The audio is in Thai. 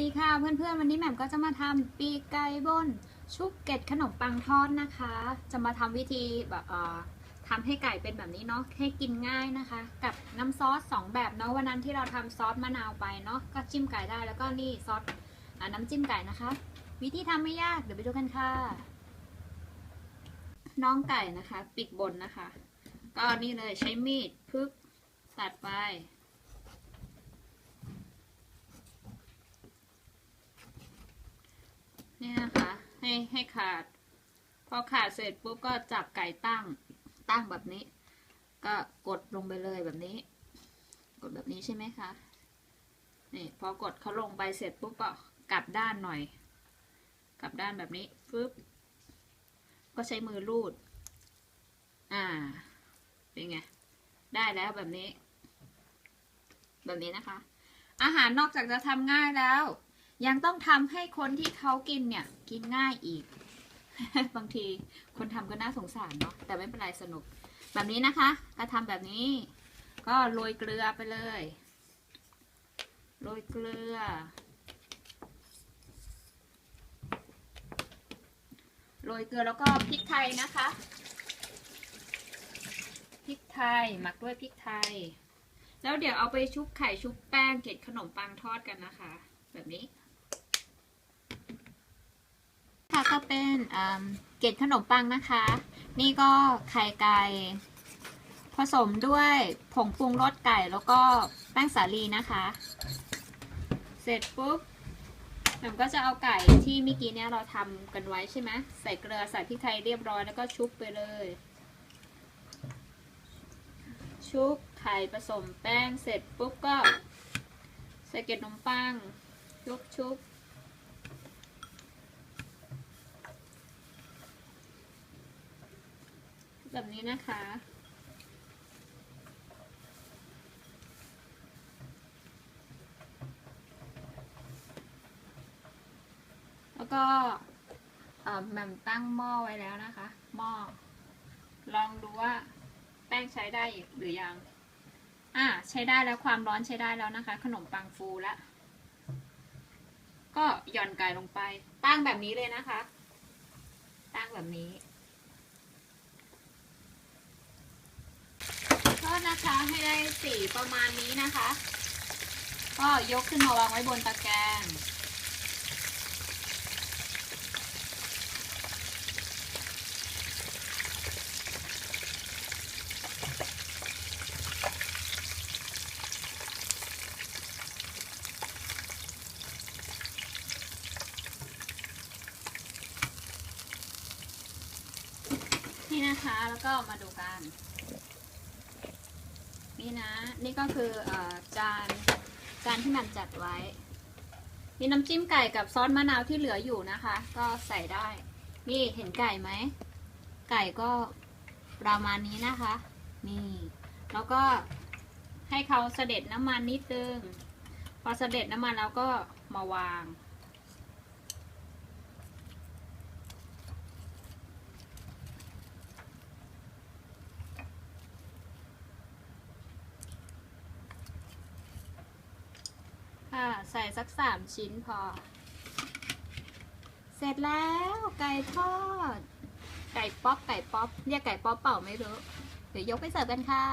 ดีค่ะเพื่อนๆวันนี้แหม่มก็จะมาทำปีกไก่บนชุบเกล็ดขนมปังทอดนะคะ จะมาทำวิธีแบบทำให้ไก่เป็นแบบนี้เนาะให้กินง่ายนะคะ กับน้ำซอสสองแบบเนาะวันนั้นที่เราทำซอสมะนาวไปเนาะก็จิ้มไก่ได้แล้วก็นี่ซอสอน้ำจิ้มไก่นะคะ วิธีทำไม่ยากเดี๋ยวไปดูกันค่ะ น้องไก่นะคะ ปีกบนนะคะ ก็นี่เลยใช้มีดพึกตัดไป นี่นะคะ ให้ให้ขาด พอขาดเสร็จปุ๊บก็จับไก่ตั้งตั้งแบบนี้ ก็กดลงไปเลยแบบนี้ กดแบบนี้ใช่ไหมคะนี่พอกดเขาลงไปเสร็จปุ๊บก็กลับด้านหน่อย กลับด้านแบบนี้ฟึบก็ใช้มือลูด อ่า เป็นไง ได้แล้วแบบนี้ แบบนี้นะคะ อาหารนอกจากจะทำง่ายแล้ว ยังต้องทำให้คนที่เขากินเนี่ย กินง่ายอีก บางทีคนทำก็น่าสงสารเนาะแต่ไม่เป็นไรสนุก แบบนี้นะคะก็ทำแบบนี้ ก็โรยเกลือไปเลยโรยเกลือโรยเกลือแล้วก็พริกไทยนะคะ พริกไทยหมักด้วยพริกไทย แล้วเดี๋ยวเอาไปชุบไข่ชุบแป้งเกล็ดขนมปังทอดกันนะคะ แบบนี้ ค่ะก็เป็นเกล็ดขนมปังนะคะ นี่ก็ไข่ไก่ผสมด้วยผงปรุงรสไก่แล้วก็แป้งสาลีนะคะ เสร็จปุ๊บผมก็จะเอาไก่ที่เมื่อกี้เนี่ยเราทำกันไว้ใช่ไหมใส่เกลือใส่พริกไทยเรียบร้อยแล้วก็ชุบไปเลย ชุบไข่ผสมแป้งเสร็จปุ๊บก็ ใส่เกล็ดขนมปัง ชุบชุบ แบบนี้นะคะ แล้วก็แหม่มตั้งหม้อไว้แล้วนะคะ หม้อ ลองดูว่าแป้งใช้ได้หรือยัง อ่าใช้ได้แล้วความร้อนใช้ได้แล้วนะคะ ขนมปังฟูล้วก็หย่อนไก่ลงไป ตั้งแบบนี้เลยนะคะ ตั้งแบบนี้ ทอด นะคะให้ได้สีประมาณนี้นะคะ ก็ยกขึ้นมาวางไว้บนตะแกรงนี่นะคะแล้วก็มาดูกัน นี่นะ นี่ก็คืออจานจานที่แมันจัดไว้ มีน้ำจิ้มไก่กับซอสมะนาวที่เหลืออยู่นะคะ ก็ใส่ได้ นี่เห็นไก่ไหม ไก่ก็ประมาณนี้นะคะ นี่ แล้วก็ให้เขาเสด็จน้ำมันนิดนึง พอเสด็จน้ำมันแล้วก็มาวาง ค่ะ ใส่สักสามชิ้นพอ เสร็จแล้วไก่ทอด ไก่ป๊อปไก่ป๊อปเรียกไก่ป๊อปเปล่าไม่รู้ เดี๋ยวยกไปเสิร์ฟกันค่ะ